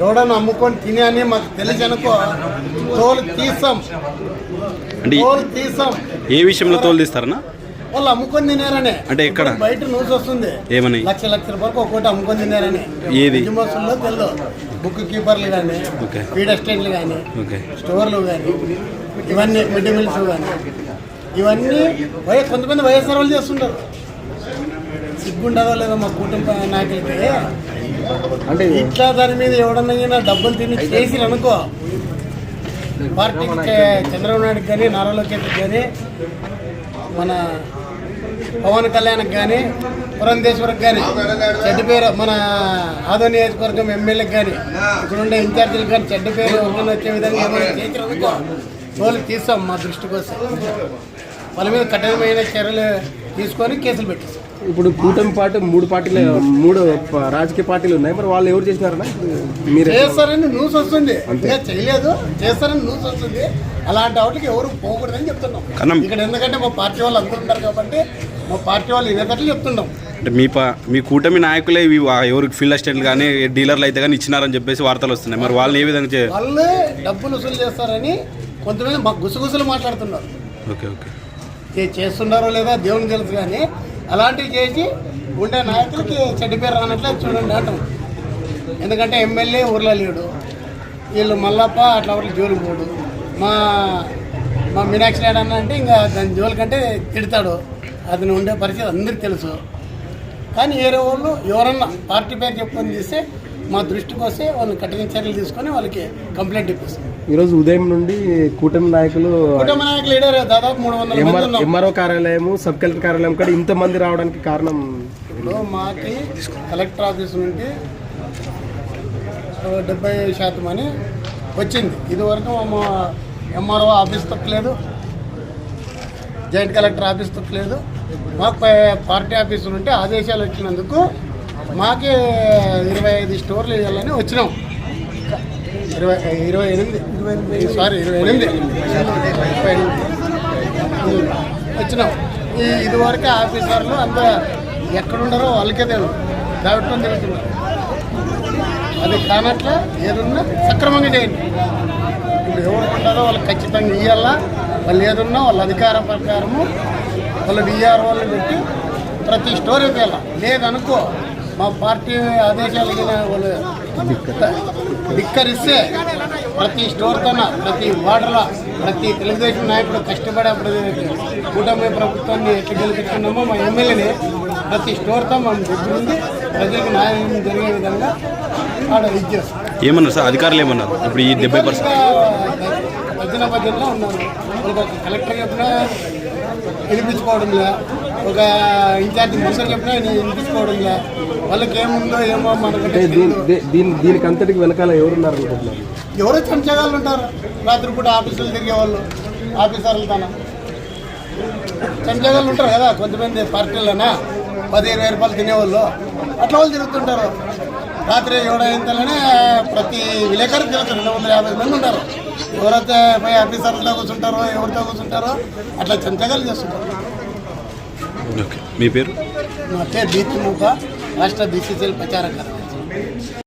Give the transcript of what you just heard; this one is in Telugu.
ఎవడన్నా అమ్ముకొని తినే అని మాకు తెలిసి అనుకో తోలు తీస్తాం. అంటే తోలు తీస్తాం. ఏ విషయంలో తోలు తీస్తారన్నా? వాళ్ళు అమ్ముకొని తినేరనే. అంటే ఎక్కడ? బయట న్యూస్ వస్తుంది. ఏమని? లక్ష లక్ష రూపాయలకు ఒక్కోటి అమ్ముకొని తినారని. ఏది? యజమానుల్లో తెలియదు బుక్ కీపర్లు కానీ. ఫీడ్ అసిస్టెంట్లు కానీ స్టోర్లు కానీ ఇవన్నీ మిడ్ మిల్స్ కానీ ఇవన్నీ వయ కొంతమంది వైఎస్ఆర్ వాళ్ళు చేస్తుంటారు. సిగ్గుండదో లేదో మా కుటుంబ నాయకులకి అంటే ఇట్లా దాని మీద ఎవడన్నా డబ్బులు తిని చేసి అనుకో. పార్టీకి చే- చంద్రబాబు నాయుడుకి కానీ నారా లోకేష్కి కానీ మన పవన్ కళ్యాణ్కి కానీ పురంధేశ్వరికి కానీ చెడ్డ పేరు మన ఆదో నియోజకవర్గం ఎమ్మెల్యేకి కానీ ఇక్కడ ఉండే ఇన్ఛార్జీలకు కానీ చెడ్డ పేరు ఎవరికైనా వచ్చే విధంగా ఏమైనా అనుకో తోలు తీస్తాం మా దృష్టికి వస్తే వాళ్ళ మీద కఠినమైన చర్యలు తీసుకొని కేసులు పెట్టిస్తాం. ఇప్పుడు కూటమి పార్టీ మూడు పార్టీలు మూడు రాజకీయ పార్టీలు ఉన్నాయి. మరి వాళ్ళు ఎవరు చేసినారన్నా? మీరు. చేస్తారని న్యూస్ వస్తుంది. చేయలేదు. చేస్తారని న్యూస్ వస్తుంది. అలాంటి వాటికి ఎవరు పోకూడదని చెప్తున్నాం. ఇక్కడ ఎందుకంటే మా పార్టీ వాళ్ళు అందరూ ఉంటారు కాబట్టి మా పార్టీ వాళ్ళు ఇదేటట్లు చెప్తున్నాం. అంటే మీ పా మీ కూటమి నాయకులే ఇవి ఎవరికి ఫీల్డ్ అసిస్టెంట్లు కానీ డీలర్లు అయితే కానీ ఇచ్చినారని చెప్పేసి వార్తలు వస్తున్నాయి. మరి వాళ్ళని ఏ విధంగా చే వాళ్ళే డబ్బులు వసూలు చేస్తారని కొంతమంది మాకు గుసగుసలు మాట్లాడుతున్నారు. Okay okay. చేస్తున్నారో లేదా దేవునికి తెలుసు కానీ అలాంటివి చేసి ఉండే నాయకులకి చెడ్డ పేరు రానట్లే చూడండి అంటాం. ఎందుకంటే ఎమ్మెల్యే ఊర్లో లేడు. వీళ్ళు మల్లప్ప అట్లా వాళ్ళకి జోలు పోడు. మా మా మీనాక్షి నాయుడు అన్న అంటే ఇంకా దాని జోలు కంటే తిడతాడు. అతను ఉండే పరిస్థితి అందరికీ తెలుసు. కానీ వేరే వాళ్ళు ఎవరన్నా పార్టీ పేరు చెప్పుకొని తీస్తే మా దృష్టికి వస్తే వాళ్ళు కఠిన చర్యలు తీసుకొని వాళ్ళకి కంప్లైంట్ ఇప్పిస్తాం. ఈరోజు ఉదయం నుండి కూటమి నాయకులు కుటుంబ నాయకులు లీడర్ దాదాపు మూడు వందల ఎంఆర్ఓ కార్యాలయము సబ్ కలెక్టర్ కార్యాలయం కూడా ఇంతమంది రావడానికి కారణం ఇప్పుడు మాకి కలెక్టర్ ఆఫీస్ నుండి డెబ్బై శాతం అని వచ్చింది. ఇదివరకు మా ఎంఆర్ఓ ఆఫీస్ తప్పలేదు జాయింట్ కలెక్టర్ ఆఫీస్ తప్పలేదు. మాకు పార్టీ ఆఫీస్ నుండి ఆదేశాలు వచ్చినందుకు మాకే ఇరవై ఐదు స్టోర్లు వేయాలని వచ్చినాం. ఇరవై ఇరవై ఎనిమిది. సారీ ఇరవై ఎనిమిది. ముప్పై ఎనిమిది. వచ్చినాం. ఈ ఇదివరకే ఆఫీసర్లు అంత ఎక్కడుండారో వాళ్ళకే తెలియదు దావట్లో తిరుగుతున్నారు. అది కానట్లా ఏదున్నా సక్రమంగా చేయండి. ఇప్పుడు ఎవరు ఉండాలో వాళ్ళకి ఖచ్చితంగా ఇవ్వాలా వాళ్ళు ఏదున్నా వాళ్ళ అధికార ప్రకారము వాళ్ళ డిఆర్ వాళ్ళు పెట్టి ప్రతి స్టోర్ ఇవ్వాల లేదనుకో మా పార్టీ ఆదేశాలు ధిక్కరిస్తే. ప్రతి స్టోర్ కన్నా ప్రతి వార్డులో ప్రతి తెలుగుదేశం నాయకుడు కష్టపడి అప్పుడు కూటమి ప్రభుత్వాన్ని ఎట్లా గెలిపించుకున్నామో మా ఎమ్మెల్యేని ప్రతి స్టోర్తో మనం దగ్గర ఉండి ప్రజలకు న్యాయం జరిగే విధంగా ఆడ ఇది చేస్తాం. ఏమన్నారు సార్? అధికారులు ఏమన్నారు? ఇప్పుడు ఈ డెబ్బై పర్సెంట్ భజన భజనలో ఉన్నారు. వాళ్ళకి కలెక్టర్ చెప్పినా వినిపించుకోవడం లే ఒక ఇన్ఛార్జి మంత్రి చెప్పినా నీ వినిపించుకోవడం లే వాళ్ళకి ఏముందో ఏమో మనకు దీని దీనికి అంతటికి వెనకాల ఎవరున్నారు అనుకుంటున్నారు? ఎవరో చెంచగాళ్ళు ఉంటారు. రాత్రిపూట ఆఫీసులు తిరిగే వాళ్ళు ఆఫీసర్లు తన. చెంచగాళ్ళు ఉంటారు కదా కొంతమంది పార్టీలనా? పది ఇరవై రూపాయలు తినేవాళ్ళు. అట్లా వాళ్ళు తిరుగుతుంటారు. రాత్రి ఎవడైంతలోనే ప్రతి విలేకరు తిరుగుతారు. రెండు వందల యాభై మంది ఉంటారు. ఎవరైతే పోయి ఆఫీసర్లతో కూర్చుంటారో ఎవరితో కూర్చుంటారో అట్లా చెంచగాళ్ళు చేస్తుంటారు. ఓకే. మీ పేరు? నా పేరు దీప్తి మూక రాష్ట్ర బీసీసీఎల్ ప్రచార కార్యదర్శి